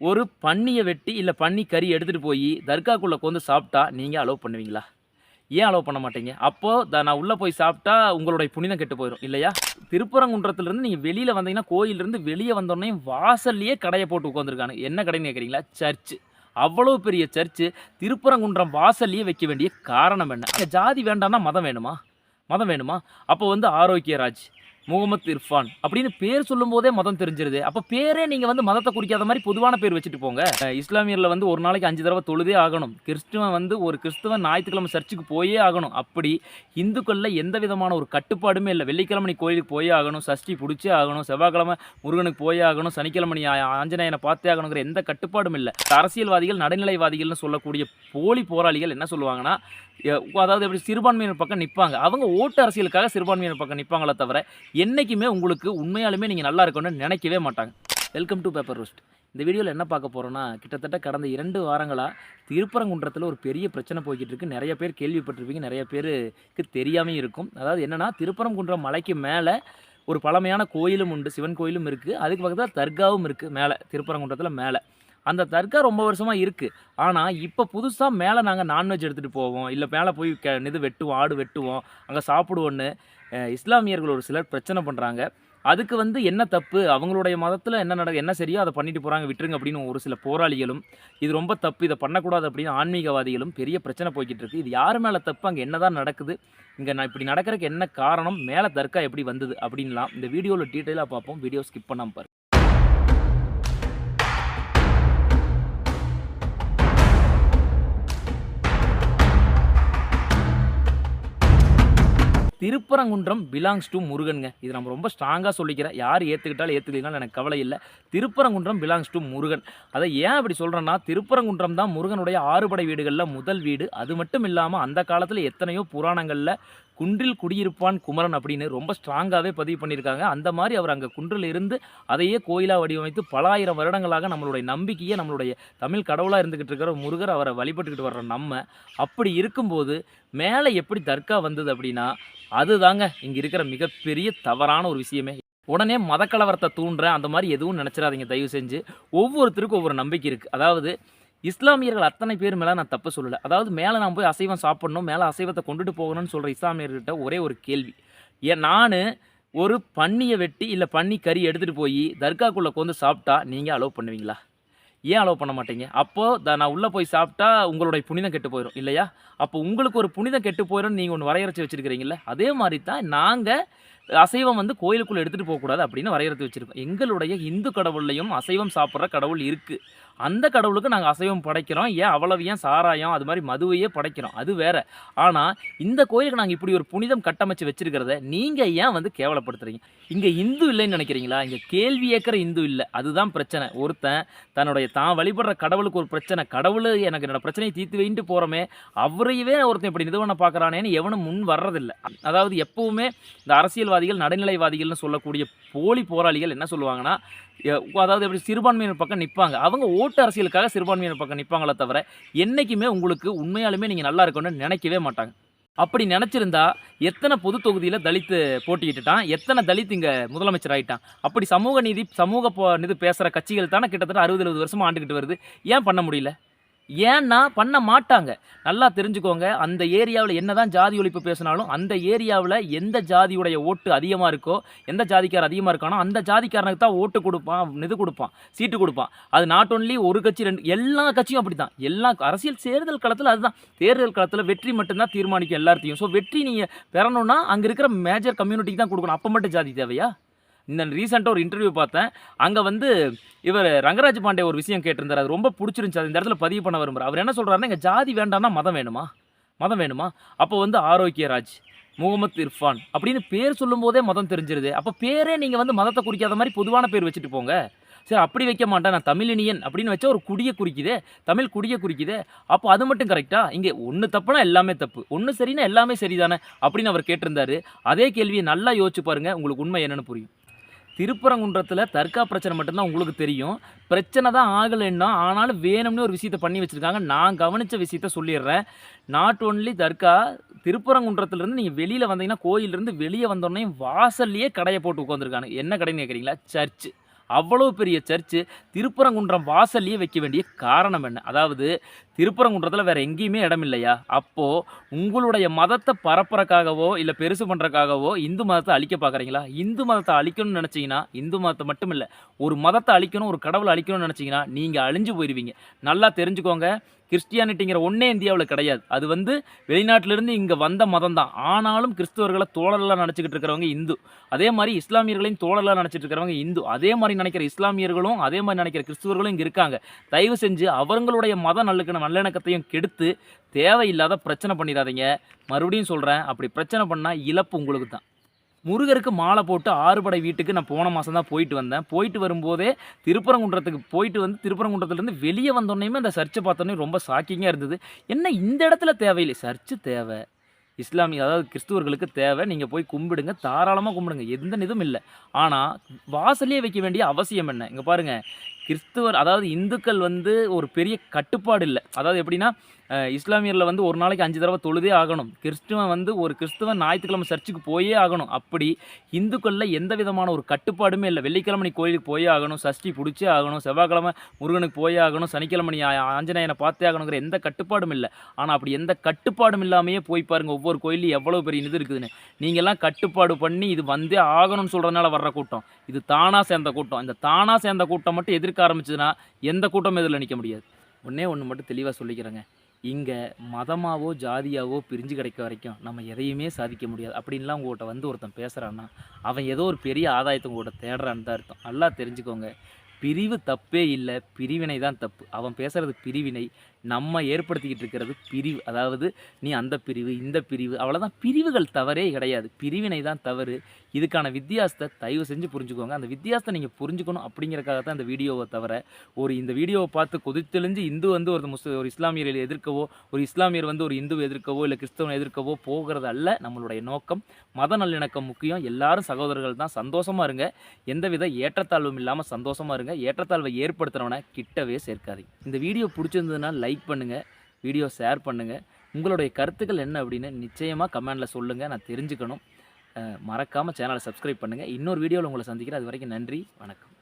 ஒரு பன்னியை வெட்டி இல்லை பன்னி கறி எடுத்துகிட்டு போய் தர்காக்குள்ளே கொண்டு சாப்பிட்டா நீங்கள் அலோவ் பண்ணுவீங்களா? ஏன் அலோவ் பண்ண மாட்டீங்க? அப்போது த நான் உள்ளே போய் சாப்பிட்டா உங்களுடைய புனிதம் கெட்டு போயிடும் இல்லையா? திருப்பரங்குன்றத்துலேருந்து நீங்கள் வெளியில் வந்தீங்கன்னா கோயிலிருந்து வெளியே வந்தோடனே வாசல்லையே கடையை போட்டு உட்காந்துருக்காங்க என்ன கடைன்னு கேட்குறீங்களா சர்ச்சு. அவ்வளோ பெரிய சர்ச்சு. திருப்பரங்குன்றம் வாசல்லையே வைக்க வேண்டிய காரணம் என்ன? ஜாதி வேண்டாம்னா மதம் வேணுமா? மதம் வேணுமா? அப்போ வந்து ஆரோக்கியராஜ். முகமது இர்ஃபான் அப்படின்னு பேர் சொல்லும் போதே மதம் தெரிஞ்சிருது. அப்போ பேரே நீங்கள் வந்து மதத்தை குறிக்காத மாதிரி பொதுவான பேர் வச்சுட்டு போங்க. இஸ்லாமியரில் வந்து ஒரு நாளைக்கு அஞ்சு தடவை தொழுதே ஆகணும். கிறிஸ்துவன் வந்து ஒரு கிறிஸ்துவன் ஞாயிற்றுக்கிழமை சர்ச்சுக்கு போயே ஆகணும். அப்படி இந்துக்களில் எந்த விதமான ஒரு கட்டுப்பாடுமே இல்லை. வெள்ளிக்கிழமை நீ கோயிலுக்கு போயே ஆகணும். சஷ்டி பிடிச்சே ஆகணும். செவ்வாய்க்கிழமை முருகனுக்கு போயே ஆகணும். சனிக்கிழமை நீ ஆஞ்சநேயனை பார்த்தே ஆகணுங்கிற எந்த கட்டுப்பாடும் இல்லை. அரசியல்வாதிகள் நடுநிலைவாதிகள்னு சொல்லக்கூடிய போலி போராளிகள் என்ன சொல்லுவாங்கன்னா அதாவது எப்படி சிறுபான்மையினர் பக்கம் நிற்பாங்க அவங்க ஓட்டு அரசியலுக்காக சிறுபான்மையினர் பக்கம் நிற்பாங்களே தவிர என்றைக்குமே உங்களுக்கு உண்மையாலுமே நீங்கள் நல்லா இருக்கணும்னு நினைக்கவே மாட்டாங்க. வெல்கம் டு பேப்பர் ரோஸ்ட் இந்த வீடியோவில் என்ன பார்க்க போகிறோன்னா கிட்டத்தட்ட கடந்த இரண்டு வாரங்களாக திருப்பரங்குன்றத்தில் ஒரு பெரிய பிரச்சனை போய்கிட்டு இருக்கு. நிறைய பேர் கேள்விப்பட்டிருப்பீங்க நிறைய பேருக்கு தெரியாமல் இருக்கும். அதாவது என்னென்னா திருப்பரங்குன்றம் மலைக்கு மேலே ஒரு பழமையான கோயிலும் உண்டு சிவன் கோயிலும் இருக்குது அதுக்கு பக்கத்தில் தர்காவும் இருக்குது மேலே திருப்பரங்குன்றத்தில் மேலே. அந்த தர்கா ரொம்ப வருஷமாக இருக்குது ஆனால் இப்போ புதுசாக மேலே நாங்கள் நான்வெஜ் எடுத்துகிட்டு போவோம். இல்லை மேலே போய் க இது வெட்டுவோம் ஆடு வெட்டுவோம் அங்கே சாப்பிடுவோன்னு இஸ்லாமியர்கள் ஒரு சிலர் பிரச்சனை பண்ணுறாங்க அதுக்கு வந்து என்ன தப்பு? அவங்களுடைய மதத்தில் என்ன நட என்ன சரியோ அதை பண்ணிட்டு போகிறாங்க விட்டுருங்க அப்படின்னு ஒரு சில போராளிகளும் இது ரொம்ப தப்பு இதை பண்ணக்கூடாது அப்படின்னு ஆன்மீகவாதிகளும் பெரிய பிரச்சனை போய்கிட்டு இருக்குது இது யார் மேலே தப்பு? அங்கே என்ன தான் நடக்குது? இங்கே நான் இப்படி நடக்கிறதுக்கு என்ன காரணம்? மேலே தர்கா எப்படி வந்தது? அப்படின்லாம் இந்த வீடியோவில் டீட்டெயிலாக பார்ப்போம். வீடியோ ஸ்கிப் பண்ணாமல் பாரு திருப்பரங்குன்றம் பிலாங்ஸ் டு முருகனுங்க. இது நம்ம ரொம்ப ஸ்ட்ராங்காக சொல்லிக்கிறேன் யார் ஏற்றுக்கிட்டாலும் ஏற்றுக்கலாம் எனக்கு கவலை இல்லை. Thiruparankundram belongs to Murugan. அதை ஏன் அப்படி சொல்கிறேன்னா திருப்பரங்குன்றம் தான் முருகனுடைய ஆறுபடை வீடுகளில் முதல் வீடு. அது மட்டும் இல்லாமல் அந்த காலத்தில் எத்தனையோ புராணங்களில் குன்றில் குடியிருப்பான் குமரன் அப்படின்னு ரொம்ப ஸ்ட்ராங்காகவே பதிவு பண்ணியிருக்காங்க. அந்த மாதிரி அவர் அங்கே குன்றில் இருந்து அதையே கோயிலாக வடிவமைத்து பல ஆயிரம் வருடங்களாக நம்மளுடைய நம்பிக்கையை நம்மளுடைய தமிழ் கடவுளாக இருந்துக்கிட்டு இருக்கிற முருகர் அவரை வழிபட்டுக்கிட்டு வர்ற நம்ம அப்படி இருக்கும்போது மேலே எப்படி தர்கா வந்தது அப்படின்னா அதுதாங்க இங்கே இருக்கிற மிகப்பெரிய தவறான ஒரு விஷயமே. உடனே மதக்கலவரத்தை தூண்டுறேன் அந்த மாதிரி எதுவும் நினச்சிடாதீங்க தயவு செஞ்சு. ஒவ்வொருத்தருக்கும் ஒவ்வொரு நம்பிக்கை இருக்குது அதாவது இஸ்லாமியர்கள் அத்தனை பேர் மேலே நான் தப்பு சொல்லலை. அதாவது மேலே நான் போய் அசைவம் சாப்பிடணும் மேலே அசைவத்தை கொண்டுட்டு போகணும்னு சொல்கிற இஸ்லாமியர்கிட்ட ஒரே ஒரு கேள்வி. ஏன் நான் ஒரு பன்னியை வெட்டி இல்லை பன்னி கறி எடுத்துகிட்டு போய் தர்காக்குள்ளே கொண்டு சாப்பிட்டா நீங்கள் அலோவ் பண்ணுவீங்களா? ஏன் அலோவ் பண்ண மாட்டீங்க? அப்போது த நான் உள்ளே போய் சாப்பிட்டா உங்களுடைய புனிதம் கெட்டு போயிடும் இல்லையா? அப்போ உங்களுக்கு ஒரு புனிதம் கெட்டு போயிடும்னு நீங்கள் ஒன்று வரையறைச்சி வச்சுருக்கிறீங்களே அதே மாதிரி தான் நாங்கள் அசைவம் வந்து கோயிலுக்குள்ளே எடுத்துகிட்டு போகக்கூடாது அப்படின்னு வரையறுத்து வச்சுருக்கோம். எங்களுடைய இந்து கடவுள்லையும் அசைவம் சாப்பிட்ற கடவுள் இருக்குது அந்த கடவுளுக்கு நாங்கள் அசைவம் படைக்கிறோம். ஏன் அவ்வளவு ஏன் சாராயம் அது மாதிரி மதுவையே படைக்கிறோம். அது வேற. ஆனால் இந்த கோயிலுக்கு நாங்கள் இப்படி ஒரு புனிதம் கட்டமைச்சு வச்சிருக்கிறத நீங்கள் ஏன் வந்து கேவலப்படுத்துறீங்க? இங்கே இந்து இல்லைன்னு நினைக்கிறீங்களா? இங்கே கேள்வி ஏற்கிற இந்து இல்லை. அதுதான் பிரச்சனை. ஒருத்தன் தன்னுடைய தான் வழிபடுற கடவுளுக்கு ஒரு பிரச்சனை. கடவுள் எனக்கு என்னோட பிரச்சனையை தீர்த்து வைன்ட்டு போகிறோமே அவரையவே ஒருத்தன் இப்படி நிறுவனம் பார்க்குறானேன்னு எவனும் முன் வர்றதில்லை. அதாவது எப்பவுமே இந்த அரசியல்வாதிகள் நடுநிலைவாதிகள்னு சொல்லக்கூடிய போலி போராளிகள் என்ன சொல்லுவாங்கன்னா அதாவது எப்படி சிறுபான்மையினர் பக்கம் நிற்பாங்க அவங்க ஓட்டு அரசியலுக்காக சிறுபான்மையினர் பக்கம் நிற்பாங்களே தவிர என்றைக்குமே உங்களுக்கு உண்மையாலுமே நீங்கள் நல்லா இருக்கணும்னு நினைக்கவே மாட்டாங்க. அப்படி நினச்சிருந்தா எத்தனை பொது தொகுதியில் தலித்து போட்டியிட்டுட்டான் எத்தனை தலித் இங்கே முதலமைச்சர் ஆயிட்டான். அப்படி சமூக நீதி சமூக போ இது பேசுகிற கட்சிகள் தானே கிட்டத்தட்ட அறுபது எழுபது வருஷமாக ஆண்டுக்கிட்டு வருது. ஏன் பண்ண முடியல? ஏன்னா பண்ண மாட்டாங்க. நல்லா தெரிஞ்சுக்கோங்க அந்த ஏரியாவில் என்னதான் ஜாதி ஒழிப்பு பேசினாலும் அந்த ஏரியாவில் எந்த ஜாதியுடைய ஓட்டு அதிகமாக இருக்கோ எந்த ஜாதிக்கார் அதிகமாக இருக்கானோ அந்த ஜாதிக்காரனுக்கு தான் ஓட்டு கொடுப்பான் இது கொடுப்பான் சீட்டு கொடுப்பான். அது நாட் ஒன்லி ஒரு கட்சி ரெண்டு எல்லா கட்சியும் அப்படி தான் எல்லா அரசியல் தேர்தல் களத்தில் அதுதான். தேர்தல் களத்தில் வெற்றி மட்டும்தான் தீர்மானிக்கும் எல்லாத்தையும் ஸோ வெற்றி நீங்கள் பெறணும்னா அங்கே இருக்கிற மேஜர் கம்யூனிட்டிக்கு தான் கொடுக்கணும். அப்போ மட்டும் ஜாதி தேவையா? இந்த ரீசெண்டாக ஒரு இன்டர்வியூ பார்த்தேன். அங்கே வந்து இவர் ரங்கராஜ் பாண்டே ஒரு விஷயம் கேட்டிருந்தார். அது ரொம்ப பிடிச்சிருந்துச்சு. அது இந்த இடத்துல பதிவு பண்ண விரும்புகிறார் அவர் என்ன சொல்கிறாருன்னா எங்கள் ஜாதி வேண்டாம்னா மதம் வேணுமா? மதம் வேணுமா? அப்போ வந்து ஆரோக்கியராஜ் முகமது இர்ஃபான் அப்படின்னு பேர் சொல்லும்போதே மதம் தெரிஞ்சிருது. அப்போ பேரே நீங்கள் வந்து மதத்தை குறிக்காத மாதிரி பொதுவான பேர் வச்சுட்டு போங்க. சரி அப்படி வைக்க மாட்டேன். நான் தமிழினியன் அப்படின்னு வச்சா ஒரு குடியை குறிக்குதே. தமிழ் குடியை குறிக்குதே. அப்போ அது மட்டும் கரெக்டாக இங்கே ஒன்று தப்புனா எல்லாமே தப்பு. ஒன்று சரினா எல்லாமே சரிதானே? அப்படின்னு அவர் கேட்டிருந்தாரு. அதே கேள்வியை நல்லா யோசிச்சு பாருங்கள் உங்களுக்கு உண்மை என்னென்னு புரியும். திருப்பரங்குன்றத்தில் தர்கா பிரச்சனை மட்டும்தான் உங்களுக்கு தெரியும். பிரச்சனை தான் ஆகலைன்னா ஆனாலும் வேணும்னு ஒரு விஷயத்தை பண்ணி வச்சுருக்காங்க. நான் கவனித்த விஷயத்த சொல்லிடுறேன். நாட் ஒன்லி தர்கா திருப்பரங்குன்றத்துலேருந்து நீங்கள் வெளியில் வந்தீங்கன்னா கோயிலிருந்து வெளியே வந்தோடனே வாசல்லையே கடையை போட்டு உட்காந்துருக்காங்க என்ன கடைன்னு கேட்குறீங்களா சர்ச்சு அவ்வளோ பெரிய சர்ச்சு திருப்பரங்குன்றம் வாசல்லையே வைக்க வேண்டிய காரணம் என்ன? அதாவது திருப்பரங்குன்றத்தில் வேறு எங்கேயுமே இடம் இல்லையா? அப்போது உங்களுடைய மதத்தை பரப்புறக்காகவோ இல்லை பெருசு பண்ணுறக்காகவோ இந்து மதத்தை அழிக்க பார்க்குறீங்களா இந்து மதத்தை அழிக்கணும்னு நினச்சிங்கன்னா இந்து மதத்தை மட்டும் இல்லை ஒரு மதத்தை அழிக்கணும் ஒரு கடவுளை அழிக்கணும்னு நினச்சிங்கன்னா நீங்கள் அழிஞ்சு போயிடுவீங்க நல்லா தெரிஞ்சுக்கோங்க. கிறிஸ்டியானிட்டிங்கிற ஒன்றே இந்தியாவில் கிடையாது. அது வந்து வெளிநாட்டிலிருந்து இங்கே வந்த மதம் தான் ஆனாலும் கிறிஸ்துவர்களை தோழர்களாக நினச்சிக்கிட்டு இருக்கிறவங்க இந்து. அதே மாதிரி இஸ்லாமியர்களையும் தோழர்களாக நினச்சிட்டு இருக்கிறவங்க இந்து. அதே மாதிரி நினைக்கிற இஸ்லாமியர்களும் அதே மாதிரி நினைக்கிற கிறிஸ்துவர்களும் இங்கே இருக்காங்க. தயவு செஞ்சு அவங்களுடைய மத நல்லுக்கு நல்லிணக்கத்தையும் கெடுத்து தேவையில்லாத பிரச்சனை பண்ணிடாதீங்க. மறுபடியும் சொல்கிறேன் அப்படி பிரச்சனை பண்ணால் இழப்பு உங்களுக்கு தான். முருகருக்கு மாலை போட்டு ஆறுபடை வீட்டுக்கு நான் போன மாதம் தான் போயிட்டு வந்தேன். போயிட்டு வரும்போதே திருப்பரங்குன்றத்துக்கு போயிட்டு வந்து திருப்பரங்குன்றத்துலேருந்து வெளியே வந்தோடனேயுமே அந்த சர்ச்சை பார்த்தோன்னே ரொம்ப ஷாக்கிங்காக இருந்தது. என்ன இந்த இடத்துல தேவையில்லை? சர்ச்சு தேவை. இஸ்லாமிய அதாவது கிறிஸ்துவர்களுக்கு தேவை. நீங்கள் போய் கும்பிடுங்க தாராளமாக கும்பிடுங்க. எந்த இதுவும் இல்லை. ஆனால் வாசலே வைக்க வேண்டிய அவசியம் என்ன? இங்கே பாருங்கள் கிறிஸ்துவர் அதாவது இந்துக்கள் வந்து ஒரு பெரிய கட்டுப்பாடு இல்லை. அதாவது எப்படின்னா இஸ்லாமியரில் வந்து ஒரு நாளைக்கு அஞ்சு தடவை தொழுதே ஆகணும். கிறிஸ்துவன் வந்து ஒரு கிறிஸ்துவன் ஞாயிற்றுக்கிழமை சர்ச்சுக்கு போயே ஆகணும். அப்படி இந்துக்களில் எந்த விதமான ஒரு கட்டுப்பாடுமே இல்லை. வெள்ளிக்கிழமை நீ கோயிலுக்கு போயே ஆகணும் சஷ்டி பிடிச்சே ஆகணும் செவ்வாய்க்கிழமை முருகனுக்கு போயே ஆகணும் சனிக்கிழமை நீ ஆஞ்சநேயனை பார்த்தே ஆகணுங்கிற எந்த கட்டுப்பாடும் இல்லை. ஆனால் அப்படி எந்த கட்டுப்பாடும் இல்லாமையே போய் பாருங்க ஒவ்வொரு கோயிலையும் எவ்வளோ பெரிய இது இருக்குதுன்னு. நீங்கள்லாம் கட்டுப்பாடு பண்ணி இது வந்தே ஆகணும்னு சொல்கிறதுனால வர்ற கூட்டம். இது தானாக சேர்ந்த கூட்டம். இந்த தானாக சேர்ந்த கூட்டம் மட்டும் எதிர்க்க ஆரம்பிச்சதுன்னா எந்த கூட்டமும் இதில் நிற்க முடியாது. ஒன்றே ஒன்று மட்டும் தெளிவாக சொல்லிக்கிறேங்க. இங்கே மதமாவோ ஜாதியாவோ பிரிஞ்சு கிடைக்க வரைக்கும் நம்ம எதையுமே சாதிக்க முடியாது. அப்படின்லாம் உங்கள்கிட்ட வந்து ஒருத்தன் பேசுகிறான்னா அவன் ஏதோ ஒரு பெரிய ஆதாயத்தை உங்கள்கிட்ட தேடுறான்னு தான் அர்த்தம். நல்லா தெரிஞ்சுக்கோங்க. பிரிவு தப்பே இல்லை பிரிவினை தான் தப்பு. அவன் பேசுகிறது பிரிவினை. நம்ம ஏற்படுத்திக்கிட்டு இருக்கிறது பிரிவு. அதாவது நீ அந்த பிரிவு இந்த பிரிவு அவ்வளோதான் பிரிவுகள் தவறே கிடையாது. பிரிவினை தான் தவறு. இதுக்கான வித்தியாசத்தை தயவு செஞ்சு புரிஞ்சுக்கோங்க. அந்த வித்தியாசத்தை நீங்கள் புரிஞ்சுக்கணும் அப்படிங்கிறக்காக தான் இந்த வீடியோவை தவிர ஒரு இந்த வீடியோவை பார்த்து கொதித்தெளிஞ்சு இந்து வந்து ஒரு முஸ் ஒரு இஸ்லாமியர்களை எதிர்க்கவோ ஒரு இஸ்லாமியர் வந்து ஒரு இந்துவை எதிர்க்கவோ இல்லை கிறிஸ்தவனை எதிர்க்கவோ போகிறது அல்ல. நம்மளுடைய நோக்கம் மத நல்லிணக்கம் முக்கியம். எல்லாரும் சகோதரர்கள் தான். சந்தோஷமாக இருங்க. எந்தவித ஏற்றத்தாழ்வும் இல்லாமல் சந்தோஷமாக இருங்க. ஏற்றத்தாழ்வை ஏற்படுத்துகிறவனை கிட்டவே சேர்க்காதீங்க. இந்த வீடியோ பிடிச்சிருந்ததுன்னா லைக் பண்ணுங்கள் வீடியோ ஷேர் பண்ணுங்கள் உங்களுடைய கருத்துக்கள் என்ன அப்படின்னு நிச்சயமாக கமெண்டில் சொல்லுங்கள் நான் தெரிஞ்சுக்கணும். மறக்காமல் சேனலை சப்ஸ்கிரைப் பண்ணுங்கள் இன்னொரு வீடியோவில் உங்களை சந்திக்கிறேன். அது வரைக்கும் நன்றி வணக்கம்.